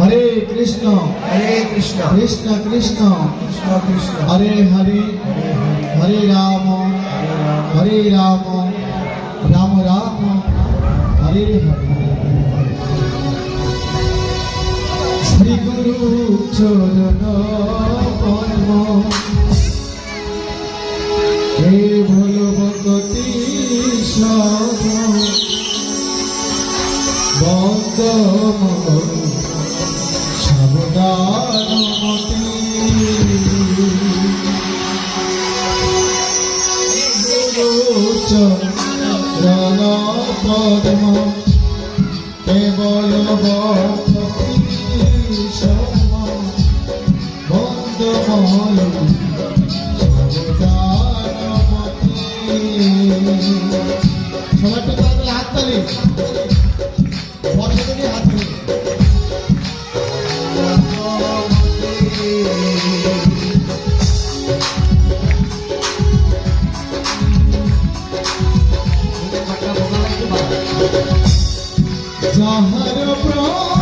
হরে কৃষ্ণ। হরে কৃষ্ণ। কৃষ্ণ কৃষ্ণ। কৃষ্ণ কৃষ্ণ। হরে হরে। হরে রাম। হরে রাম। রাম রাম। হরে হরে শ্রী গুরু চরণ পদ্ম হে ভোল ভগতি সব বন্দ চরণ পদ্ম কেবল সাবধান মতি সবাই হাত তালি। যাহার প্রাণ